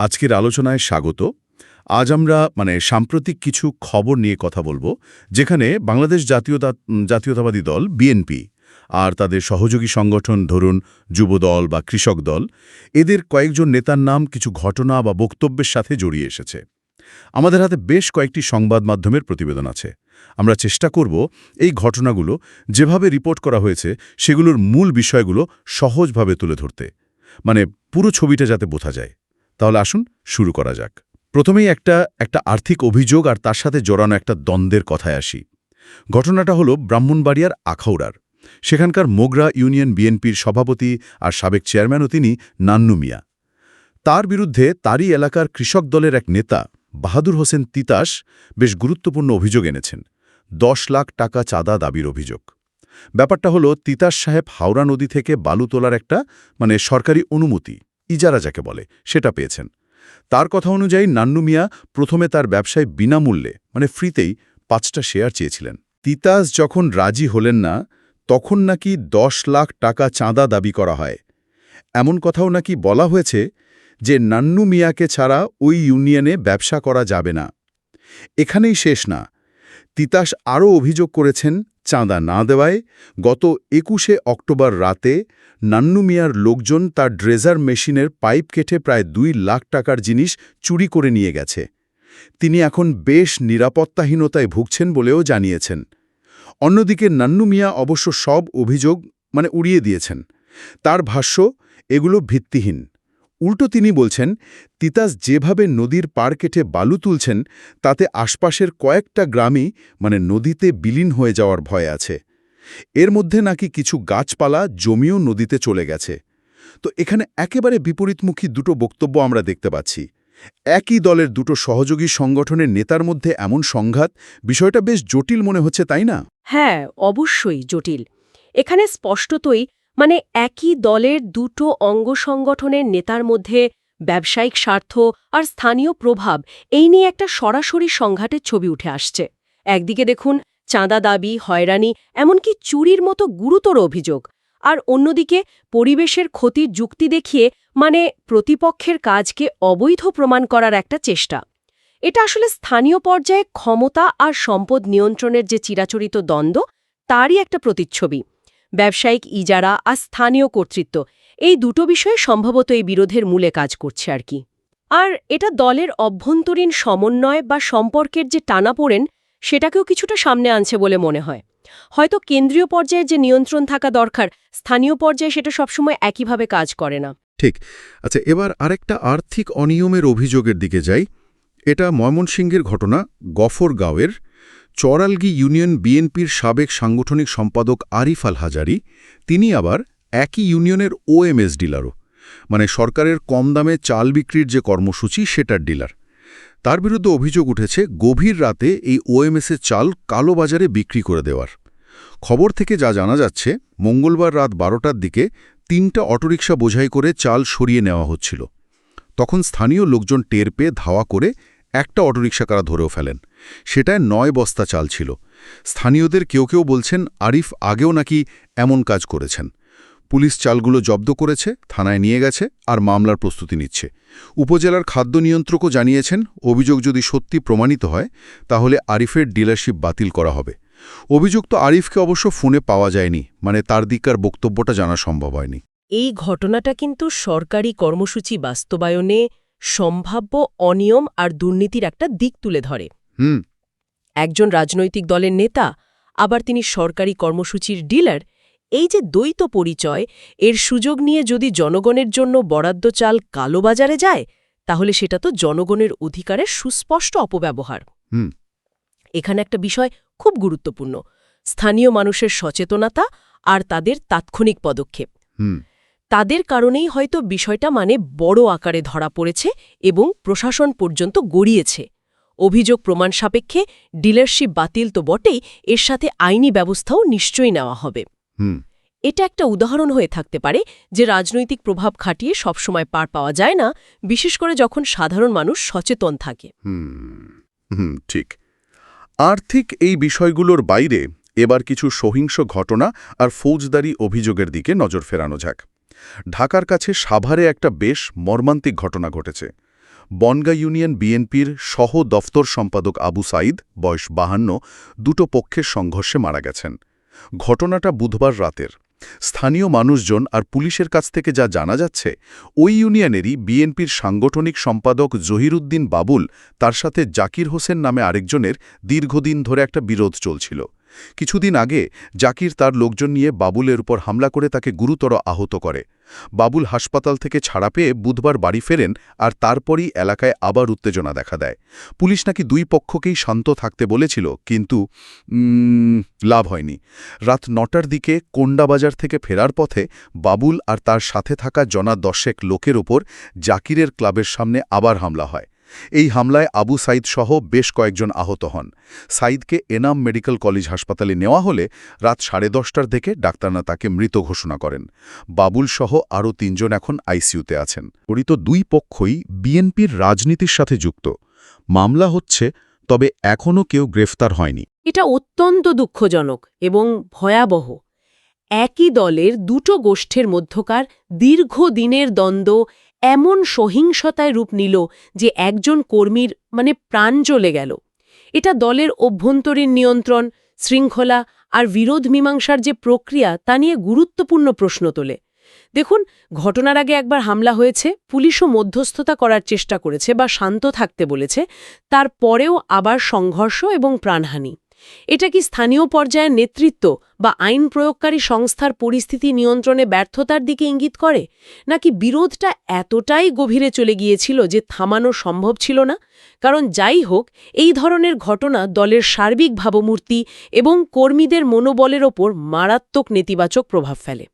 আজকের আলোচনায় স্বাগত। আজ আমরা মানে সাম্প্রতিক কিছু খবর নিয়ে কথা বলব, যেখানে বাংলাদেশ জাতীয়তা, জাতীয়তাবাদী দল, বিএনপি আর তাদের সহযোগী সংগঠন ধরুন যুবদল বা কৃষক দল, এদের কয়েকজন নেতার নাম কিছু ঘটনা বা বক্তব্যের সাথে জড়িয়ে এসেছে। আমাদের হাতে বেশ কয়েকটি সংবাদ মাধ্যমের প্রতিবেদন আছে। আমরা চেষ্টা করব এই ঘটনাগুলো যেভাবে রিপোর্ট করা হয়েছে, সেগুলোর মূল বিষয়গুলো সহজভাবে তুলে ধরতে। মানে পুরো ছবিটা যাতে বোঝা যায়। তাহলে আসুন শুরু করা যাক। প্রথমেই একটা একটা আর্থিক অভিযোগ আর তার সাথে জড়ানো একটা দ্বন্দ্বের কথায় আসি। ঘটনাটা হলো ব্রাহ্মণবাড়িয়ার আখাউড়ার। সেখানকার মোগরা ইউনিয়ন বিএনপির সভাপতি আর সাবেক চেয়ারম্যানও তিনি নান্নু মিয়া। তার বিরুদ্ধে তারই এলাকার কৃষক দলের এক নেতা, বাহাদুর হোসেন তিতাস, বেশ গুরুত্বপূর্ণ অভিযোগ এনেছেন। দশ লাখ টাকা চাঁদা দাবির অভিযোগ। ব্যাপারটা হলো তিতাস সাহেব হাওড়া নদী থেকে বালু তোলার একটা মানে সরকারি অনুমতি। ইজারা যাকে বলে, সেটা পেয়েছেন। তার কথা অনুযায়ী নান্নু মিয়া প্রথমে তার ব্যবসায় বিনামূল্যে মানে ফ্রিতেই পাঁচটা শেয়ার চেয়েছিলেন। তিতাস যখন রাজি হলেন না, তখন নাকি দশ লাখ টাকা চাঁদা দাবি করা হয়। এমন কথাও নাকি বলা হয়েছে যে, নান্নু মিয়াকে ছাড়া ওই ইউনিয়নে ব্যবসা করা যাবে না। এখানেই শেষ না। তিতাস আরও অভিযোগ করেছেন চাঁদা না দেওয়ায় গত একুশে অক্টোবর রাতে নান্নু মিয়ার লোকজন তার ড্রেজার মেশিনের পাইপ কেটে প্রায় দুই লাখ টাকার জিনিস চুরি করে নিয়ে গেছে। তিনি এখন বেশ নিরাপত্তাহীনতায় ভুগছেন বলেও জানিয়েছেন। অন্যদিকে নান্নু মিয়া অবশ্য সব অভিযোগ মানে উড়িয়ে দিয়েছেন। তার ভাষ্য, এগুলো ভিত্তিহীন। উল্টো তিনি বলছেন, তিতাস যেভাবে নদীর পার কেটে বালু তুলছেন, তাতে আশপাশের কয়েকটা গ্রামই মানে নদীতে বিলীন হয়ে যাওয়ার ভয় আছে। এর মধ্যে নাকি কিছু গাছপালা জমিও নদীতে চলে গেছে। তো এখানে একেবারে বিপরীতমুখী দুটো বক্তব্য আমরা দেখতে পাচ্ছি। একই দলের দুটো সহযোগী সংগঠনের নেতার মধ্যে এমন সংঘাত, বিষয়টা বেশ জটিল মনে হচ্ছে, তাই না? হ্যাঁ অবশ্যই জটিল। এখানে স্পষ্টতই মানে একই দলের দুটো অঙ্গ সংগঠনের নেতার মধ্যে ব্যবসায়িক স্বার্থ আর স্থানীয় প্রভাব, এই নিয়ে একটা সরাসরি সংঘাতের ছবি উঠে আসছে। একদিকে দেখুন, চাঁদা দাবি, হয়রানি, এমনকি চুরির মতো গুরুতর অভিযোগ। আর অন্যদিকে পরিবেশের ক্ষতির যুক্তি দেখিয়ে মানে প্রতিপক্ষের কাজকে অবৈধ প্রমাণ করার একটা চেষ্টা। এটা আসলে স্থানীয় পর্যায়ে ক্ষমতা আর সম্পদ নিয়ন্ত্রণের যে চিরাচরিত দ্বন্দ্ব, তারই একটা প্রতিচ্ছবি। ব্যবসায়িক ইজারা আর স্থানীয় কর্তৃত্ব। এই দুটো বিষয়ে সম্ভবত এই বিরোধের মূলে কাজ করছে আর কি। আর এটা দলের অভ্যন্তরীণ সমন্বয় বা সম্পর্কের যে টানাপোড়েন, সেটাকেও কিছুটা সামনে আনছে বলে মনে হয়। হয়তো কেন্দ্রীয় পর্যায়ে যে নিয়ন্ত্রণ থাকা দরকার, স্থানীয় পর্যায়ে সেটা সবসময় একইভাবে কাজ করে না। ঠিক। আচ্ছা এবার আরেকটা আর্থিক অনিয়মের অভিযোগের দিকে যাই। এটা ময়মনসিংহের ঘটনা, গফরগাঁওয়ের। চরালগি ইউনিয়ন বিএনপির সাবেক সাংগঠনিক সম্পাদক আরিফ আল হাজারি, তিনি আবার একই ইউনিয়নের ওএমএস ডিলারও। মানে সরকারের কম দামে চাল বিক্রির যে কর্মসূচি, সেটার ডিলার। তার বিরুদ্ধে অভিযোগ উঠেছে, গভীর রাতে এই ওএমএসের চাল কালো বাজারে বিক্রি করে দেওয়ার। খবর থেকে যা জানা যাচ্ছে, মঙ্গলবার রাত বারোটার দিকে তিনটা অটোরিকশা বোঝাই করে চাল সরিয়ে নেওয়া হচ্ছিল। তখন স্থানীয় লোকজন টের পেয়ে ধাওয়া করে একটা অটোরিকশা কারা ধরেও ফেলেন? সেটায় নয় বস্তা চাল ছিল। স্থানীয়দের কেউ কেউ বলছেন, আরিফ আগেও নাকি এমন কাজ করেছেন। পুলিশ চালগুলো জব্দ করেছে, থানায় নিয়ে গেছে আর মামলার প্রস্তুতি নিচ্ছে। উপজেলার খাদ্য নিয়ন্ত্রকও জানিয়েছেন, অভিযোগ যদি সত্যি প্রমাণিত হয়, তাহলে আরিফের ডিলারশিপ বাতিল করা হবে। অভিযুক্ত আরিফকে অবশ্য ফোনে পাওয়া যায়নি মানে তার দিককার বক্তব্যটা জানা সম্ভব হয়নি। এই ঘটনাটা কিন্তু সরকারি কর্মসূচি বাস্তবায়নে সম্ভাব্য অনিয়ম আর দুর্নীতির একটা দিক তুলে ধরে। হুম। একজন রাজনৈতিক দলের নেতা আবার তিনি সরকারি কর্মসূচির ডিলার এই যে দ্বৈত পরিচয় এর সুযোগ নিয়ে যদি জনগণের জন্য বরাদ্দ চাল কালোবাজারে যায় তাহলে সেটা তো জনগণের অধিকারের সুস্পষ্ট অপব্যবহার। হুম। এখানে একটা বিষয় খুব গুরুত্বপূর্ণ। স্থানীয় মানুষের সচেতনতা আর তাদের তাৎক্ষণিক পদক্ষেপ। হুম। তাদের কারণেই হয়তো বিষয়টা মানে বড় আকারে ধরা পড়েছে এবং প্রশাসন পর্যন্ত গড়িয়েছে। অভিযোগ প্রমাণ সাপেক্ষে ডিলারশিপ বাতিল তো বটেই এর সাথে আইনি ব্যবস্থাও নিশ্চয়ই নেওয়া হবে। হুম। এটা একটা উদাহরণ হয়ে থাকতে পারে যে রাজনৈতিক প্রভাব খাটিয়ে সবসময় পার পাওয়া যায় না বিশেষ করে যখন সাধারণ মানুষ সচেতন থাকে। হুম হুম ঠিক। আর্থিক এই বিষয়গুলোর বাইরে এবার কিছু সহিংস ঘটনা আর ফৌজদারি অভিযোগের দিকে নজর ফেরানো যাক। ঢাকার কাছে সাভারে একটা বেশ মর্মান্তিক ঘটনা ঘটেছে। বনগা ইউনিয়ন বিএনপির সহ দফতর সম্পাদক আবু সাইদ বয়স বাহান্ন, দুটো পক্ষের সংঘর্ষে মারা গেছেন। ঘটনাটা বুধবার রাতের। স্থানীয় মানুষজন আর পুলিশের কাছ থেকে যা জানা যাচ্ছে, ওই ইউনিয়নেরই বিএনপির সাংগঠনিক সম্পাদক জহিরুদ্দিন বাবুল, তার সাথে জাকির হোসেন নামে আরেকজনের দীর্ঘদিন ধরে একটা বিরোধ চলছিল। কিছুদিন আগে জাকির তার লোকজন নিয়ে বাবুলের উপর হামলা করে তাকে গুরুতর আহত করে। বাবুল হাসপাতাল থেকে ছাড়া পেয়ে বুধবার বাড়ি ফেরেন আর তারপরই এলাকায় আবার উত্তেজনা দেখা দেয়। পুলিশ নাকি দুই পক্ষকেই শান্ত থাকতে বলেছিল, কিন্তু লাভ হয়নি। রাত নটার দিকে কোন্ডাবাজার থেকে ফেরার পথে বাবুল আর তার সাথে থাকা জনা দশেক লোকের ওপর জাকিরের ক্লাবের সামনে আবার হামলা হয়। এই হামলায় আবু সাইদ সহ বেশ কয়েকজন আহত হন। সাইদকে এনাম মেডিকেল কলেজ হাসপাতালে নেওয়া হলে রাত সাড়ে দশটার দিকে ডাক্তাররা তাকে মৃত ঘোষণা করেন। বাবুল সহ আরও তিনজন এখন আইসিইউতে আছেন। জড়িত দুই পক্ষই বিএনপির রাজনীতির সাথে যুক্ত। মামলা হচ্ছে, তবে এখনও কেউ গ্রেফতার হয়নি। এটা অত্যন্ত দুঃখজনক এবং ভয়াবহ। একই দলের দুটো গোষ্ঠীর মধ্যকার দীর্ঘদিনের দ্বন্দ্ব এমন সহিংসতায় রূপ নিল যে একজন কর্মীর মানে প্রাণ চলে গেল। এটা দলের অভ্যন্তরীণ নিয়ন্ত্রণ, শৃঙ্খলা আর বিরোধ মীমাংসার যে প্রক্রিয়া, তা নিয়ে গুরুত্বপূর্ণ প্রশ্ন তোলে। দেখুন, ঘটনার আগে একবার হামলা হয়েছে, পুলিশও মধ্যস্থতা করার চেষ্টা করেছে বা শান্ত থাকতে বলেছে, তারপরেও আবার সংঘর্ষ এবং প্রাণহানি। এটা কি স্থানীয় পর্যায়ের নেতৃত্ব বা আইন প্রয়োগকারী সংস্থার পরিস্থিতি নিয়ন্ত্রণে ব্যর্থতার দিকে ইঙ্গিত করে? নাকি বিরোধটা এতটাই গভীরে চলে গিয়েছিল যে থামানো সম্ভব ছিল না? কারণ যাই হোক, এই ধরনের ঘটনা দলের সার্বিক ভাবমূর্তি এবং কর্মীদের মনোবলের ওপর মারাত্মক নেতিবাচক প্রভাব ফেলে।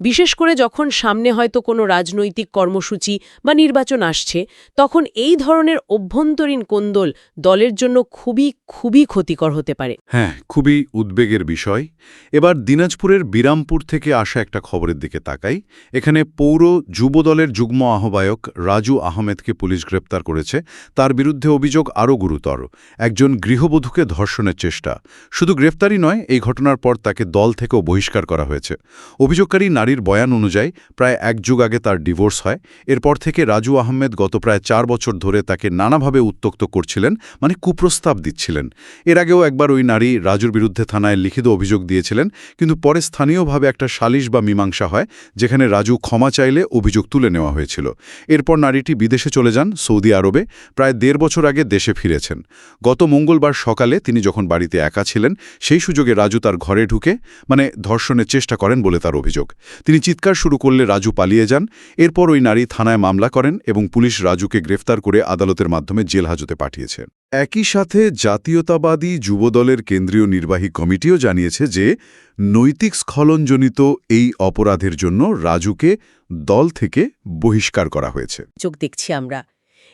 বিশেষ করে যখন সামনে হয়তো কোনো রাজনৈতিক কর্মসূচি বা নির্বাচন আসছে, তখন এই ধরনের অভ্যন্তরীণ কোন্দল দলের জন্য খুবই খুবই ক্ষতিকর হতে পারে। হ্যাঁ খুবই উদ্বেগের বিষয়। এবার দিনাজপুরের বিরামপুর থেকে আসা একটা খবরের দিকে তাকাই। এখানে পৌর যুবদলের যুগ্ম আহ্বায়ক রাজু আহমেদকে পুলিশ গ্রেপ্তার করেছে। তার বিরুদ্ধে অভিযোগ আরও গুরুতর। একজন গৃহবধূকে ধর্ষণের চেষ্টা। শুধু গ্রেপ্তারই নয়, এই ঘটনার পর তাকে দল থেকেও বহিষ্কার করা হয়েছে। অভিযোগকারী নারীর বয়ান অনুযায়ী প্রায় এক যুগ আগে তার ডিভোর্স হয়। এরপর থেকে রাজু আহমেদ গত প্রায় চার বছর ধরে তাকে নানাভাবে উত্তক্ত করছিলেন মানে কুপ্রস্তাব দিচ্ছিলেন। এর আগেও একবার ওই নারী রাজুর বিরুদ্ধে থানায় লিখিত অভিযোগ দিয়েছিলেন, কিন্তু পরে স্থানীয়ভাবে একটা সালিশ বা মীমাংসা হয়, যেখানে রাজু ক্ষমা চাইলে অভিযোগ তুলে নেওয়া হয়েছিল। এরপর নারীটি বিদেশে চলে যান সৌদি আরবে, প্রায় দেড় বছর আগে দেশে ফিরেছেন। গত মঙ্গলবার সকালে তিনি যখন বাড়িতে একা ছিলেন, সেই সুযোগে রাজু তার ঘরে ঢুকে মানে ধর্ষণের চেষ্টা করেন বলে তার অভিযোগ। তিনি চিৎকার শুরু করলে রাজু পালিয়ে যান। এরপর ওই নারী থানায় মামলা করেন এবং পুলিশ রাজুকে গ্রেফতার করে আদালতের মাধ্যমে জেল হাজতে পাঠিয়েছে। একই সাথে জাতীয়তাবাদী যুবদলের কেন্দ্রীয় নির্বাহী কমিটিও জানিয়েছে যে, নৈতিক স্খলনজনিত এই অপরাধের জন্য রাজুকে দল থেকে বহিষ্কার করা হয়েছে। চোখ দেখছি আমরা।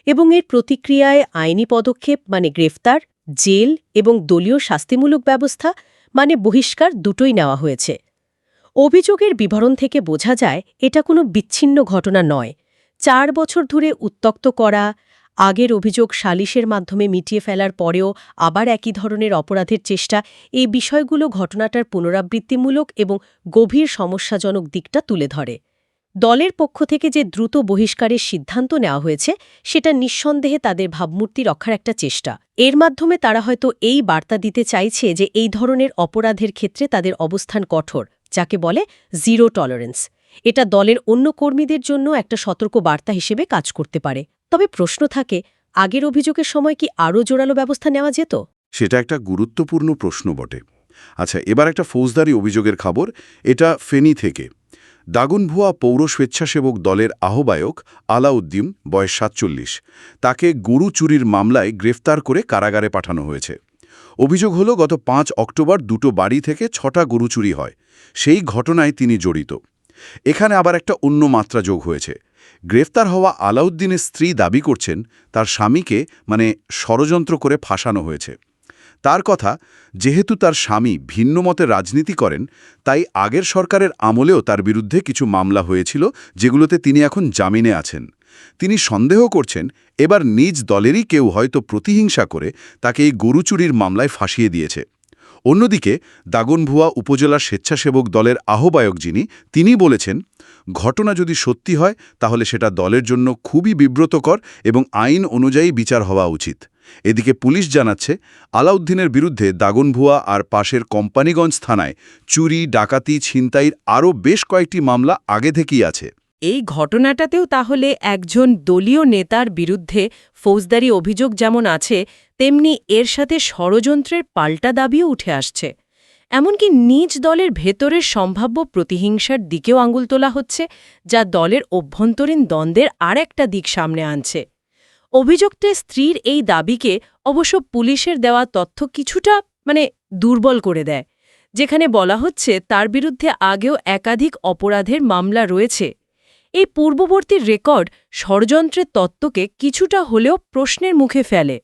এবং এর প্রতিক্রিয়ায় আইনি পদক্ষেপ মানে গ্রেফতার, জেল এবং দলীয় শাস্তিমূলক ব্যবস্থা মানে বহিষ্কার দুটোই নেওয়া হয়েছে। অভিযোগের বিবরণ থেকে বোঝা যায়, এটা কোনো বিচ্ছিন্ন ঘটনা নয়। চার বছর ধরে উত্তক্ত করা, আগের অভিযোগ সালিশের মাধ্যমে মিটিয়ে ফেলার পরেও আবার একই ধরনের অপরাধের চেষ্টা, এই বিষয়গুলো ঘটনাটার পুনরাবৃত্তিমূলক এবং গভীর সমস্যাজনক দিকটা তুলে ধরে। দলের পক্ষ থেকে যে দ্রুত বহিষ্কারের সিদ্ধান্ত নেওয়া হয়েছে, সেটা নিঃসন্দেহে তাদের ভাবমূর্তি রক্ষার একটা চেষ্টা। এর মাধ্যমে তারা হয়তো এই বার্তা দিতে চাইছে যে এই ধরনের অপরাধের ক্ষেত্রে তাদের অবস্থান কঠোর। যাকে বলে জিরো টলারেন্স এটা দলের অন্য কর্মীদের জন্য একটা সতর্ক বার্তা হিসেবে কাজ করতে পারে। তবে প্রশ্ন থাকে, আগের অভিযোগের সময় কি আরও জোরালো ব্যবস্থা নেওয়া যেত? সেটা একটা গুরুত্বপূর্ণ প্রশ্ন বটে। আচ্ছা এবার একটা ফৌজদারি অভিযোগের খবর, এটা ফেনী থেকে। দাগুনভুয়া পৌর স্বেচ্ছাসেবক দলের আহ্বায়ক আলাউদ্দিন, বয়স সাতচল্লিশ, তাকে গরু চুরির মামলায় গ্রেফতার করে কারাগারে পাঠানো হয়েছে। অভিযোগ হলো, গত পাঁচ অক্টোবর দুটো বাড়ি থেকে ছটা গরু চুরি হয়। সেই ঘটনায় তিনি জড়িত। এখানে আবার একটা অন্য মাত্রা যোগ হয়েছে। গ্রেফতার হওয়া আলাউদ্দিনের স্ত্রী দাবি করছেন, তার স্বামীকে মানে ষড়যন্ত্র করে ফাঁসানো হয়েছে। তার কথা, যেহেতু তার স্বামী ভিন্ন মতে রাজনীতি করেন, তাই আগের সরকারের আমলেও তার বিরুদ্ধে কিছু মামলা হয়েছিল, যেগুলোতে তিনি এখন জামিনে আছেন। তিনি সন্দেহ করছেন, এবার নিজ দলেরই কেউ হয়তো প্রতিহিংসা করে তাকে এই গরু চুরির মামলায় ফাঁসিয়ে দিয়েছে। অন্যদিকে, দাগনভুয়া উপজেলা স্বেচ্ছাসেবক দলের আহ্বায়ক যিনি তিনি বলেছেন, ঘটনা যদি সত্যি হয়, তাহলে সেটা দলের জন্য খুবই বিব্রতকর এবং আইন অনুযায়ী বিচার হওয়া উচিত। এদিকে পুলিশ জানাচ্ছে, আলাউদ্দিনের বিরুদ্ধে দাগনভুয়া আর পাশের কোম্পানিগঞ্জ থানায় চুরি, ডাকাতি, ছিনতাইয়ের আরও বেশ কয়েকটি মামলা আগে থেকেই আছে। এই ঘটনাটাতেও তাহলে একজন দলীয় নেতার বিরুদ্ধে ফৌজদারি অভিযোগ যেমন আছে, তেমনি এর সাথে ষড়যন্ত্রের পাল্টা দাবিও উঠে আসছে। এমনকি নিজ দলের ভেতরের সম্ভাব্য প্রতিহিংসার দিকেও আঙুল তোলা হচ্ছে, যা দলের অভ্যন্তরীণ দ্বন্দ্বের আর একটা দিক সামনে আনছে। অভিযুক্তের স্ত্রীর এই দাবিকে অবশ্য পুলিশের দেওয়া তথ্য কিছুটা মানে দুর্বল করে দেয়, যেখানে বলা হচ্ছে তার বিরুদ্ধে আগেও একাধিক অপরাধের মামলা রয়েছে। এই পূর্ববর্তী রেকর্ড ষড়যন্ত্রের তত্ত্বকে কিছুটা হলেও প্রশ্নের মুখে ফেলে।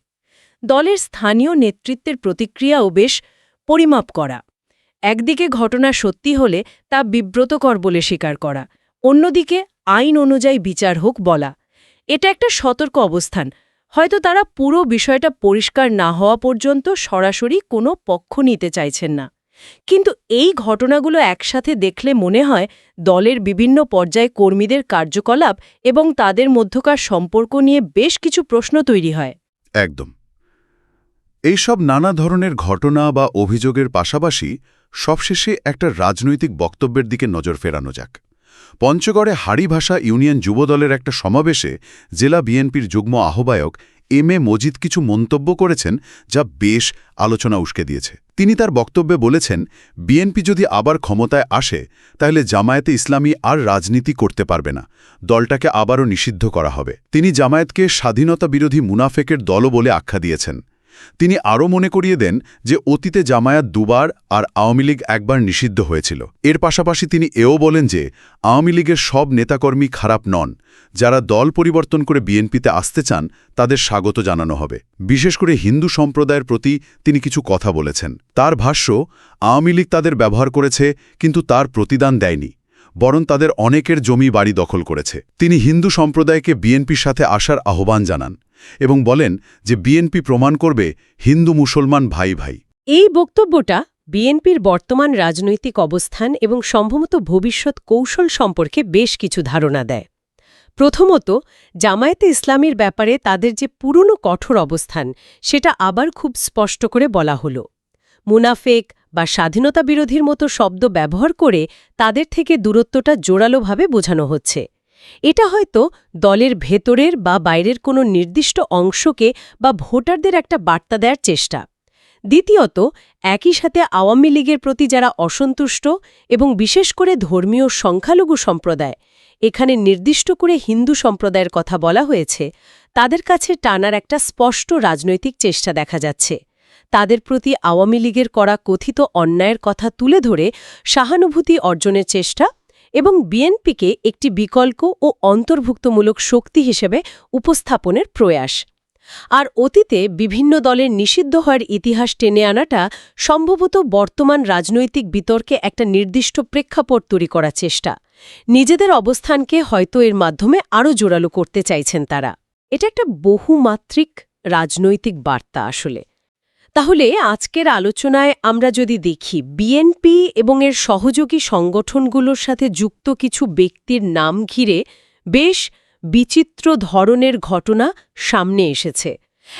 দলের স্থানীয় নেতৃত্বের প্রতিক্রিয়াও বেশ পরিমাপ করা। একদিকে ঘটনা সত্যি হলে তা বিব্রতকর বলে স্বীকার করা। অন্যদিকে আইন অনুযায়ী বিচার হোক বলা। এটা একটা সতর্ক অবস্থান। হয়তো তারা পুরো বিষয়টা পরিষ্কার না হওয়া পর্যন্ত সরাসরি কোনো পক্ষ নিতে চাইছেন না। কিন্তু এই ঘটনাগুলো একসাথে দেখলে মনে হয় দলের বিভিন্ন পর্যায়ে কর্মীদের কার্যকলাপ এবং তাদের মধ্যকার সম্পর্ক নিয়ে বেশ কিছু প্রশ্ন তৈরি হয়। একদম। এইসব নানা ধরনের ঘটনা বা অভিযোগের পাশাপাশি সবশেষে একটা রাজনৈতিক বক্তব্যের দিকে নজর ফেরানো যাক। পঞ্চগড়ে হাড়িভাষা ইউনিয়ন যুবদলের একটা সমাবেশে জেলা বিএনপির যুগ্ম আহ্বায়ক এম এ মজিদ কিছু মন্তব্য করেছেন যা বেশ আলোচনা উস্কে দিয়েছে। তিনি তার বক্তব্যে বলেছেন, বিএনপি যদি আবার ক্ষমতায় আসে, তাহলে জামায়াতে ইসলামী আর রাজনীতি করতে পারবে না। দলটাকে আবারও নিষিদ্ধ করা হবে। তিনি জামায়াতকে স্বাধীনতা বিরোধী মুনাফেকের দলও বলে আখ্যা দিয়েছেন। তিনি আরও মনে করিয়ে দেন যে অতীতে জামায়াত দুবার আর আওয়ামী লীগ একবার নিষিদ্ধ হয়েছিল। এর পাশাপাশি তিনি এও বলেন যে, আওয়ামী লীগের সব নেতাকর্মী খারাপ নন। যারা দল পরিবর্তন করে বিএনপিতে আসতে চান, তাদের স্বাগত জানানো হবে। বিশেষ করে হিন্দু সম্প্রদায়ের প্রতি তিনি কিছু কথা বলেছেন। তার ভাষ্য, আওয়ামী লীগ তাদের ব্যবহার করেছে, কিন্তু তার প্রতিদান দেয়নি। বরং তাদের অনেকের জমি বাড়ি দখল করেছে। তিনি হিন্দু সম্প্রদায়কে বিএনপির সাথে আসার আহ্বান জানান এবং বলেন যে বিএনপি প্রমাণ করবে হিন্দু মুসলমান ভাই ভাই। এই বক্তব্যটা বিএনপির বর্তমান রাজনৈতিক অবস্থান এবং সম্ভবত ভবিষ্যৎ কৌশল সম্পর্কে বেশ কিছু ধারণা দেয়। প্রথমত, জামায়াতে ইসলামীর ব্যাপারে তাদের যে পুরনো কঠোর অবস্থান, সেটা আবার খুব স্পষ্ট করে বলা হল। মুনাফেক বা স্বাধীনতা বিরোধীর মতো শব্দ ব্যবহার করে তাদের থেকে দূরত্বটা জোরালোভাবে বোঝানো হচ্ছে। এটা হয়তো দলের ভেতরের বা বাইরের কোনো নির্দিষ্ট অংশকে বা ভোটারদের একটা বার্তা দেওয়ার চেষ্টা। দ্বিতীয়ত, একই সাথে আওয়ামী লীগের প্রতি যারা অসন্তুষ্ট এবং বিশেষ করে ধর্মীয় সংখ্যালঘু সম্প্রদায়, এখানে নির্দিষ্ট করে হিন্দু সম্প্রদায়ের কথা বলা হয়েছে, তাদের কাছে টানার একটা স্পষ্ট রাজনৈতিক চেষ্টা দেখা যাচ্ছে। তাদের প্রতি আওয়ামী লীগের করা কথিত অন্যায়ের কথা তুলে ধরে সহানুভূতি অর্জনের চেষ্টা এবং বিএনপিকে একটি বিকল্প ও অন্তর্ভুক্তমূলক শক্তি হিসেবে উপস্থাপনের প্রয়াস। আর অতীতে বিভিন্ন দলের নিষিদ্ধ হওয়ার ইতিহাস টেনে আনাটা সম্ভবত বর্তমান রাজনৈতিক বিতর্কে একটা নির্দিষ্ট প্রেক্ষাপট তৈরি করার চেষ্টা। নিজেদের অবস্থানকে হয়তো এর মাধ্যমে আরও জোরালো করতে চাইছেন তারা। এটা একটা বহুমাত্রিক রাজনৈতিক বার্তা আসলে। তাহলে আজকের আলোচনায় আমরা যদি দেখি বিএনপি এবং এর সহযোগী সংগঠনগুলোর সাথে যুক্ত কিছু ব্যক্তির নাম ঘিরে বেশ বিচিত্র ধরনের ঘটনা সামনে এসেছে।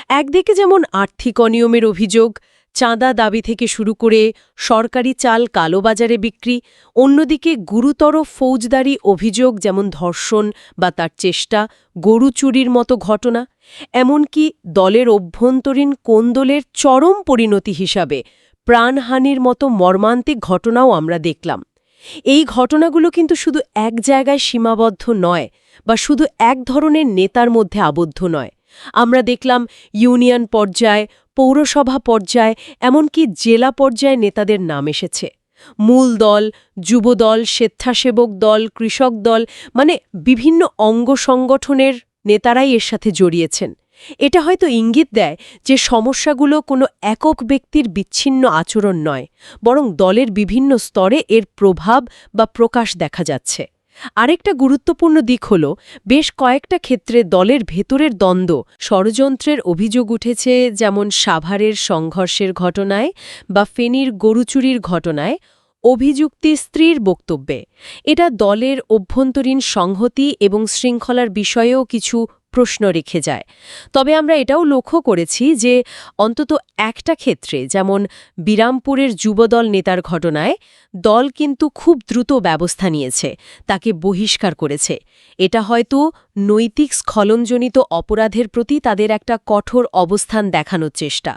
একদিকে যেমন আর্থিক অনিয়মের অভিযোগ চাঁদা দাবি থেকে শুরু করে সরকারি চাল কালোবাজারে বিক্রি, অন্যদিকে গুরুতর ফৌজদারি অভিযোগ যেমন ধর্ষণ বা তার চেষ্টা, গরু চুরির মতো ঘটনা, এমনকি দলের অভ্যন্তরীণ কোন্দলের চরম পরিণতি হিসাবে প্রাণহানির মতো মর্মান্তিক ঘটনাও আমরা দেখলাম। এই ঘটনাগুলো কিন্তু শুধু এক জায়গায় সীমাবদ্ধ নয় বা শুধু এক ধরনের নেতার মধ্যে আবদ্ধ নয়। আমরা দেখলাম ইউনিয়ন পর্যায়, পৌরসভা পর্যায়, এমনকি জেলা পর্যায়ে নেতাদের নাম এসেছে। মূল দল, যুবদল, স্বেচ্ছাসেবক দল, কৃষক দল মানে বিভিন্ন অঙ্গ সংগঠনের নেতারাই এর সাথে জড়িয়েছেন। এটা হয়তো ইঙ্গিত দেয় যে সমস্যাগুলো কোনো একক ব্যক্তির বিচ্ছিন্ন আচরণ নয়, বরং দলের বিভিন্ন স্তরে এর প্রভাব বা প্রকাশ দেখা যাচ্ছে। আরেকটা গুরুত্বপূর্ণ দিক হল, বেশ কয়েকটা ক্ষেত্রে দলের ভেতরের দ্বন্দ্ব, ষড়যন্ত্রের অভিযোগ উঠেছে, যেমন সাভারের সংঘর্ষের ঘটনায় বা ফেনীর গরুচুরির ঘটনায়, অভিযুক্তি স্ত্রীর বক্তব্যে। এটা দলের অভ্যন্তরীণ সংহতি এবং শৃঙ্খলার বিষয়েও কিছু প্রশ্ন রেখে যায়। তবে আমরা এটাও লক্ষ্য করেছি যে অন্তত একটা ক্ষেত্রে যেমন বিরামপুরের যুবদল নেতার ঘটনায় দল কিন্তু খুব দ্রুত ব্যবস্থা নিয়েছে, তাকে বহিষ্কার করেছে। এটা হয়তো নৈতিক স্খলনজনিত অপরাধের প্রতি তাদের একটা কঠোর অবস্থান দেখানোর চেষ্টা।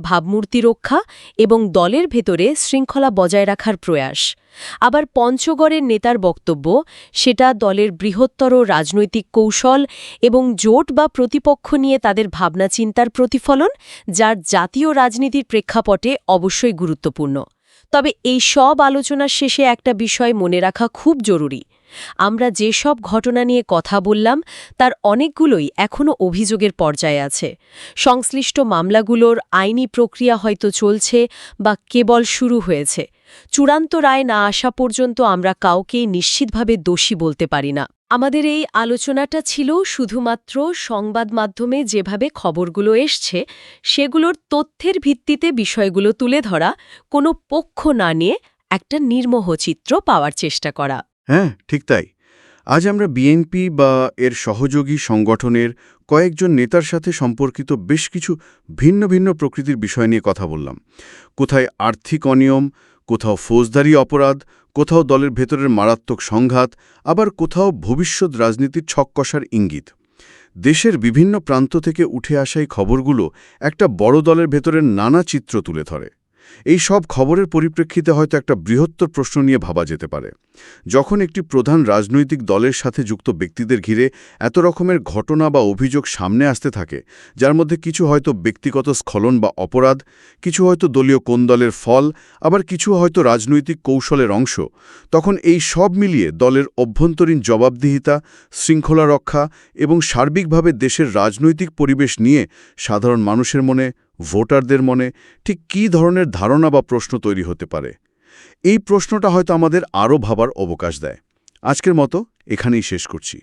ভাবমূর্তি রক্ষা এবং দলের ভেতরে শৃঙ্খলা বজায় রাখার প্রয়াস। আবার পঞ্চগড়ের নেতার বক্তব্য, সেটা দলের বৃহত্তর রাজনৈতিক কৌশল এবং জোট বা প্রতিপক্ষ নিয়ে তাদের ভাবনা চিন্তার প্রতিফলন, যার জাতীয় রাজনীতির প্রেক্ষাপটে অবশ্যই গুরুত্বপূর্ণ। তবে এই সব আলোচনার শেষে একটা বিষয় মনে রাখা খুব জরুরি। আমরা যেসব ঘটনা নিয়ে কথা বললাম, তার অনেকগুলোই এখনও অভিযোগের পর্যায়ে আছে। সংশ্লিষ্ট মামলাগুলোর আইনি প্রক্রিয়া হয়তো চলছে বা কেবল শুরু হয়েছে। চূড়ান্ত রায় না আসা পর্যন্ত আমরা কাউকেই নিশ্চিতভাবে দোষী বলতে পারি না। আমাদের এই আলোচনাটা ছিল শুধুমাত্র সংবাদ মাধ্যমে যেভাবে খবরগুলো এসছে, সেগুলোর তথ্যের ভিত্তিতে বিষয়গুলো তুলে ধরা, কোনো পক্ষ না নিয়ে একটা নির্মোহ চিত্র পাওয়ার চেষ্টা করা। হ্যাঁ ঠিক তাই। আজ আমরা বিএনপি বা এর সহযোগী সংগঠনের কয়েকজন নেতার সাথে সম্পর্কিত বেশ কিছু ভিন্ন ভিন্ন প্রকৃতির বিষয় নিয়ে কথা বললাম। কোথায় আর্থিক অনিয়ম, কোথাও ফৌজদারি অপরাধ, কোথাও দলের ভেতরের মারাত্মক সংঘাত, আবার কোথাও ভবিষ্যৎ রাজনীতির ছক্কষার ইঙ্গিত। দেশের বিভিন্ন প্রান্ত থেকে উঠে আসা এই খবরগুলো একটা বড় দলের ভেতরের নানা চিত্র তুলে ধরে। এই সব খবরের পরিপ্রেক্ষিতে হয়তো একটা বৃহত্তর প্রশ্ন নিয়ে ভাবা যেতে পারে। যখন একটি প্রধান রাজনৈতিক দলের সাথে যুক্ত ব্যক্তিদের ঘিরে এত রকমের ঘটনা বা অভিযোগ সামনে আসতে থাকে, যার মধ্যে কিছু হয়তো ব্যক্তিগত স্খলন বা অপরাধ, কিছু হয়তো দলীয় কোন দলের ফল, আবার কিছু হয়তো রাজনৈতিক কৌশলের অংশ, তখন এই সব মিলিয়ে দলের অভ্যন্তরীণ জবাবদিহিতা, শৃঙ্খলা রক্ষা এবং সার্বিকভাবে দেশের রাজনৈতিক পরিবেশ নিয়ে সাধারণ মানুষের মনে ভোটারদের মনে ঠিক কী ধরনের ধারণা বা প্রশ্ন তৈরি হতে পারে? এই প্রশ্নটা হয়তো আমাদের আরও ভাবার অবকাশ দেয়। আজকের মতো এখানেই শেষ করছি।